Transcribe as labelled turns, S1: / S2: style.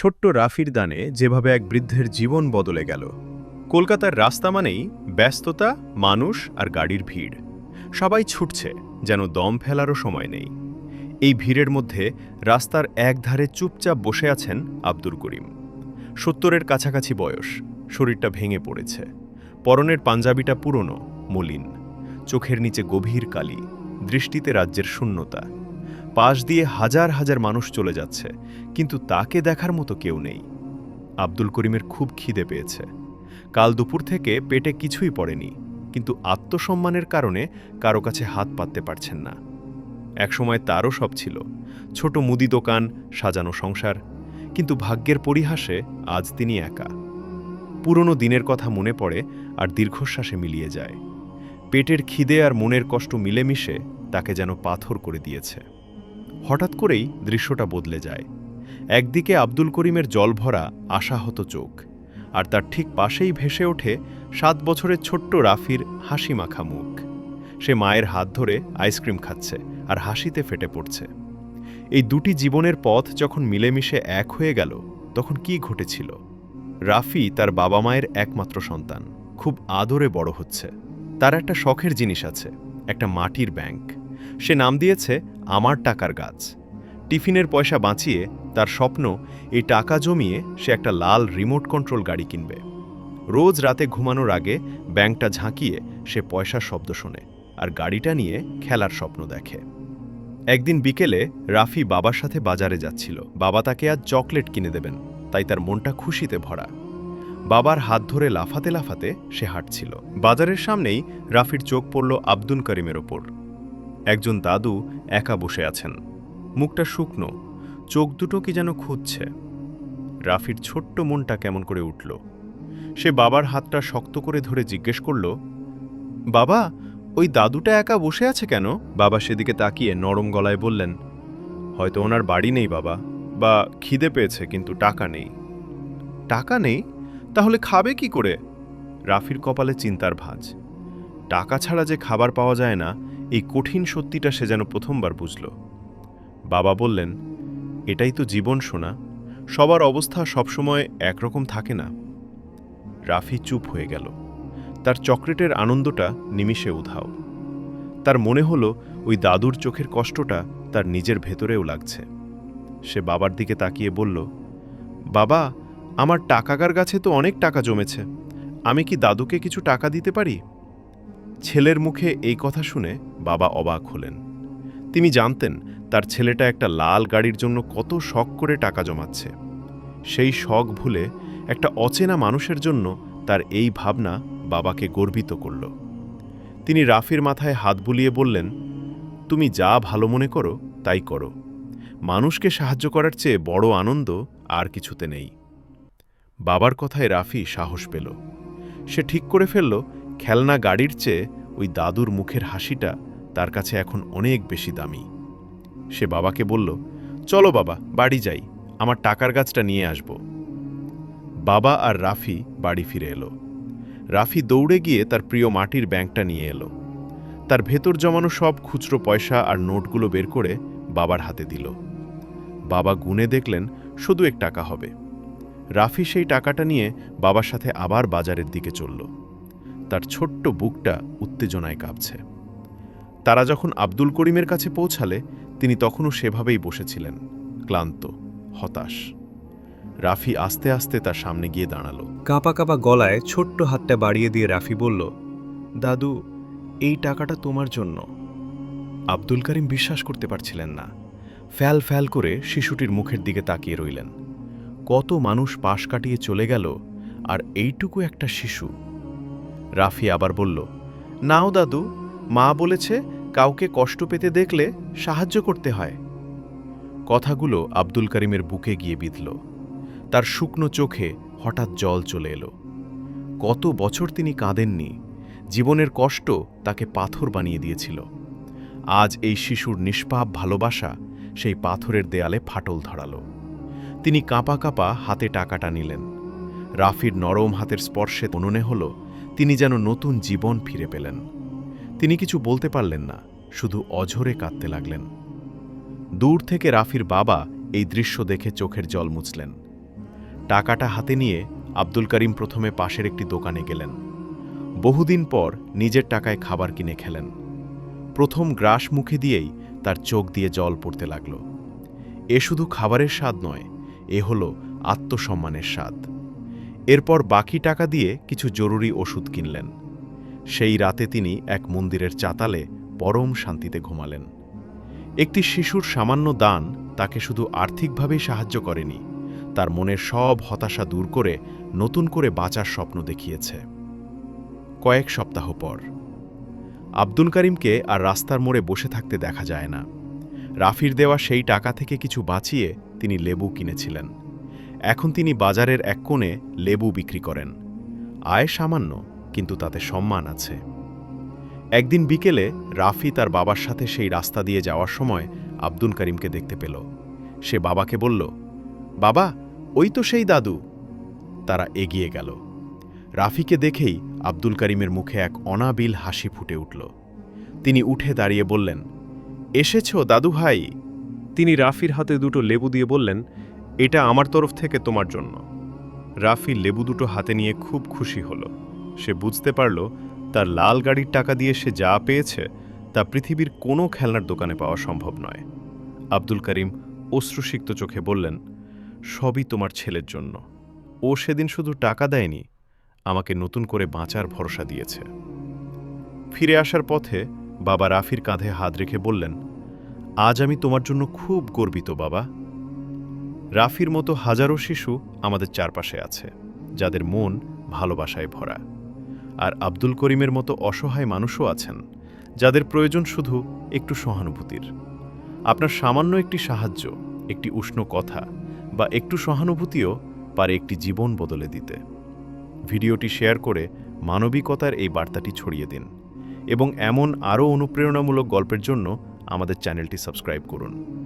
S1: ছোট্ট রাফির দানে যেভাবে এক বৃদ্ধের জীবন বদলে গেল। কলকাতার রাস্তা মানেই ব্যস্ততা, মানুষ আর গাড়ির ভিড়। সবাই ছুটছে, যেন দম ফেলারও সময় নেই। এই ভিড়ের মধ্যে রাস্তার একধারে চুপচাপ বসে আছেন আব্দুল করিম। সত্তরের কাছাকাছি বয়স, শরীরটা ভেঙে পড়েছে। পরনের পাঞ্জাবিটা পুরনো, মলিন। চোখের নিচে গভীর কালি, দৃষ্টিতে রাজ্যের শূন্যতা। পাশ দিয়ে হাজার হাজার মানুষ চলে যাচ্ছে, কিন্তু তাকে দেখার মতো কেউ নেই। আব্দুল করিমের খুব খিদে পেয়েছে। কাল দুপুর থেকে পেটে কিছুই পড়েনি, কিন্তু আত্মসম্মানের কারণে কারও কাছে হাত পাততে পারছেন না। একসময় তারও সব ছিল, ছোট মুদি দোকান, সাজানো সংসার, কিন্তু ভাগ্যের পরিহাসে আজ তিনি একা। পুরনো দিনের কথা মনে পড়ে আর দীর্ঘশ্বাসে মিলিয়ে যায়। পেটের খিদে আর মনের কষ্ট মিলেমিশে তাকে যেন পাথর করে দিয়েছে। হঠাৎ করেই দৃশ্যটা বদলে যায়। একদিকে আব্দুল করিমের জলভরা আশাহত চোখ, আর তার ঠিক পাশেই ভেসে ওঠে সাত বছরের ছোট্ট রাফির হাসি মাখা মুখ। সে মায়ের হাত ধরে আইসক্রিম খাচ্ছে আর হাসিতে ফেটে পড়ছে। এই দুটি জীবনের পথ যখন মিলেমিশে এক হয়ে গেল, তখন কি ঘটেছিল? রাফি তার বাবা মায়ের একমাত্র সন্তান, খুব আদরে বড় হচ্ছে। তার একটা শখের জিনিস আছে, একটা মাটির ব্যাংক। সে নাম দিয়েছে আমার টাকার গাছ। টিফিনের পয়সা বাঁচিয়ে তার স্বপ্ন, এই টাকা জমিয়ে সে একটা লাল রিমোট কন্ট্রোল গাড়ি কিনবে। রোজ রাতে ঘুমানোর আগে ব্যাংকটা ঝাঁকিয়ে সে পয়সার শব্দ শোনে আর গাড়িটা নিয়ে খেলার স্বপ্ন দেখে। একদিন বিকেলে রাফি বাবার সাথে বাজারে যাচ্ছিল। বাবা তাকে আজ চকলেট কিনে দেবেন, তাই তার মনটা খুশিতে ভরা। বাবার হাত ধরে লাফাতে লাফাতে সে হাঁটছিল। বাজারের সামনেই রাফির চোখ পড়ল আব্দুল করিমের ওপর। একজন দাদু একা বসে আছেন। মুখটা শুকনো, চোখ দুটো কি যেন খুঁজছে। রাফির ছোট্ট মনটা কেমন করে উঠল। সে বাবার হাতটা শক্ত করে ধরে জিজ্ঞেস করল, বাবা, ওই দাদুটা একা বসে আছে কেন? বাবা সেদিকে তাকিয়ে নরম গলায় বললেন, হয়তো ওনার বাড়ি নেই বাবা, বা খিদে পেয়েছে কিন্তু টাকা নেই। টাকা নেই? তাহলে খাবে কি করে? রাফির কপালে চিন্তার ভাঁজ। টাকা ছাড়া যে খাবার পাওয়া যায় না এই কঠিন সত্যিটা সে যেন প্রথমবার বুঝল। বাবা বললেন, এটাই তো জীবন শোনা সবার অবস্থা সবসময় একরকম থাকে না। রাফি চুপ হয়ে গেল। তার চকলেটের আনন্দটা নিমিষে উধাও। তার মনে হলো ওই দাদুর চোখের কষ্টটা তার নিজের ভেতরেও লাগছে। সে বাবার দিকে তাকিয়ে বলল, বাবা, আমার টাকাকার গাছে তো অনেক টাকা জমেছে। আমি কি দাদুকে কিছু টাকা দিতে পারি? ছেলের মুখে এই কথা শুনে বাবা অবাক হলেন। তিনি জানতেন তার ছেলেটা একটা লাল গাড়ির জন্য কত শখ করে টাকা জমাচ্ছে। সেই শখ ভুলে একটা অচেনা মানুষের জন্য তার এই ভাবনা বাবাকে গর্বিত করল। তিনি রাফির মাথায় হাত বুলিয়ে বললেন, তুমি যা ভালো মনে করো, তাই করো। মানুষকে সাহায্য করার চেয়ে বড় আনন্দ আর কিছুতে নেই। বাবার কথায় রাফি সাহস পেল। সে ঠিক করে ফেলল খেলনা গাড়ির চেয়ে ওই দাদুর মুখের হাসিটা তার কাছে এখন অনেক বেশি দামি। সে বাবাকে বলল, চলো বাবা, বাড়ি যাই, আমার টাকার গাছটা নিয়ে আসব। বাবা আর রাফি বাড়ি ফিরে এলো। রাফি দৌড়ে গিয়ে তার প্রিয় মাটির ব্যাংকটা নিয়ে এলো। তার ভেতর জমানো সব খুচরো পয়সা আর নোটগুলো বের করে বাবার হাতে দিল। বাবা গুনে দেখলেন, শুধু এক টাকা হবে। রাফি সেই টাকাটা নিয়ে বাবার সাথে আবার বাজারের দিকে চলল। তার ছোট্ট বুকটা উত্তেজনায় কাঁপছে। তারা যখন আব্দুল করিমের কাছে পৌঁছালে, তিনি তখনও সেভাবেই বসেছিলেন, ক্লান্ত, হতাশ। রাফি আস্তে আস্তে তার সামনে গিয়ে দাঁড়াল।
S2: কাঁপা কাঁপা গলায় ছোট্ট হাতটা বাড়িয়ে দিয়ে রাফি বলল,
S1: দাদু, এই টাকাটা তোমার জন্য। আব্দুল করিম বিশ্বাস করতে পারছিলেন না। ফ্যাল ফ্যাল করে শিশুটির মুখের দিকে তাকিয়ে রইলেন। কত মানুষ পাশ কাটিয়ে চলে গেল, আর এইটুকু একটা শিশু। রাফি আবার বলল, নাও দাদু, মা বলেছে কাউকে কষ্ট পেতে দেখলে সাহায্য করতে হয়। কথাগুলো আব্দুল করিমের বুকে গিয়ে বিঁধল। তার শুকনো চোখে হঠাৎ জল চলে এলো। কত বছর তিনি কাঁদেননি, জীবনের কষ্ট তাকে পাথর বানিয়ে দিয়েছিল। আজ এই শিশুর নিষ্পাপ ভালোবাসা সেই পাথরের দেয়ালে ফাটল ধরাল। তিনি কাঁপা কাঁপা হাতে টাকাটা নিলেন। রাফির নরম হাতের স্পর্শে মনে হল তিনি যেন নতুন জীবন ফিরে পেলেন। তিনি কিছু বলতে পারলেন না, শুধু অঝরে কাঁদতে লাগলেন। দূর থেকে রাফির বাবা এই দৃশ্য দেখে চোখের জল মুছলেন। টাকাটা হাতে নিয়ে আব্দুল করিম প্রথমে পাশের একটি দোকানে গেলেন। বহুদিন পর নিজের টাকায় খাবার কিনে খেলেন। প্রথম গ্রাস মুখে দিয়েই তার চোখ দিয়ে জল পড়তে লাগল। এ শুধু খাবারের স্বাদ নয়, এ হল আত্মসম্মানের স্বাদ। এরপর বাকি টাকা দিয়ে কিছু জরুরি ওষুধ কিনলেন। সেই রাতে তিনি এক মন্দিরের চাতালে পরম শান্তিতে ঘুমালেন। একটি শিশুর সামান্য দান তাকে শুধু আর্থিকভাবেই সাহায্য করেনি, তার মনের সব হতাশা দূর করে নতুন করে বাঁচার স্বপ্ন দেখিয়েছে। কয়েক সপ্তাহ পর। আব্দুল করিমকে আর রাস্তার মোড়ে বসে থাকতে দেখা যায় না। রাফির দেওয়া সেই টাকা থেকে কিছু বাঁচিয়ে তিনি লেবু কিনেছিলেন। এখন তিনি বাজারের এক কোণে লেবু বিক্রি করেন। আয় সামান্য, কিন্তু তাতে সম্মান আছে। একদিন বিকেলে রাফি তার বাবার সাথে সেই রাস্তা দিয়ে যাওয়ার সময় আব্দুল করিমকে দেখতে পেল। সে বাবাকে বলল, বাবা, ওই তো সেই দাদু। তারা এগিয়ে গেল। রাফিকে দেখেই আব্দুল করিমের মুখে এক অনাবিল হাসি ফুটে উঠল। তিনি উঠে দাঁড়িয়ে বললেন, এসেছ দাদু ভাই
S2: তিনি রাফির হাতে দুটো লেবু দিয়ে বললেন এটা আমার তরফ থেকে তোমার জন্য।
S1: রাফি লেবু দুটো হাতে নিয়ে খুব খুশি হল। সে বুঝতে পারল, তার লাল গাড়ির টাকা দিয়ে সে যা পেয়েছে, তা পৃথিবীর কোনো খেলনার দোকানে পাওয়া সম্ভব নয়। আব্দুল করিম অশ্রুসিক্ত চোখে বললেন, সবই তোমার ছেলের জন্য। ও সেদিন শুধু টাকা দেয়নি, আমাকে নতুন করে বাঁচার ভরসা দিয়েছে। ফিরে আসার পথে বাবা রাফির কাঁধে হাত রেখে বললেন, আজ আমি তোমার জন্য খুব গর্বিত, বাবা। রাফির মতো হাজারো শিশু আমাদের চারপাশে আছে, যাদের মন ভালোবাসায় ভরা। আর আব্দুল করিমের মতো অসহায় মানুষও আছেন, যাদের প্রয়োজন শুধু একটু সহানুভূতির। আপনার সামান্য একটি সাহায্য, একটি উষ্ণ কথা বা একটু সহানুভূতিও পারে একটি জীবন বদলে দিতে। ভিডিওটি শেয়ার করে মানবিকতার এই বার্তাটি ছড়িয়ে দিন এবং এমন আরও অনুপ্রেরণামূলক গল্পের জন্য আমাদের চ্যানেলটি সাবস্ক্রাইব করুন।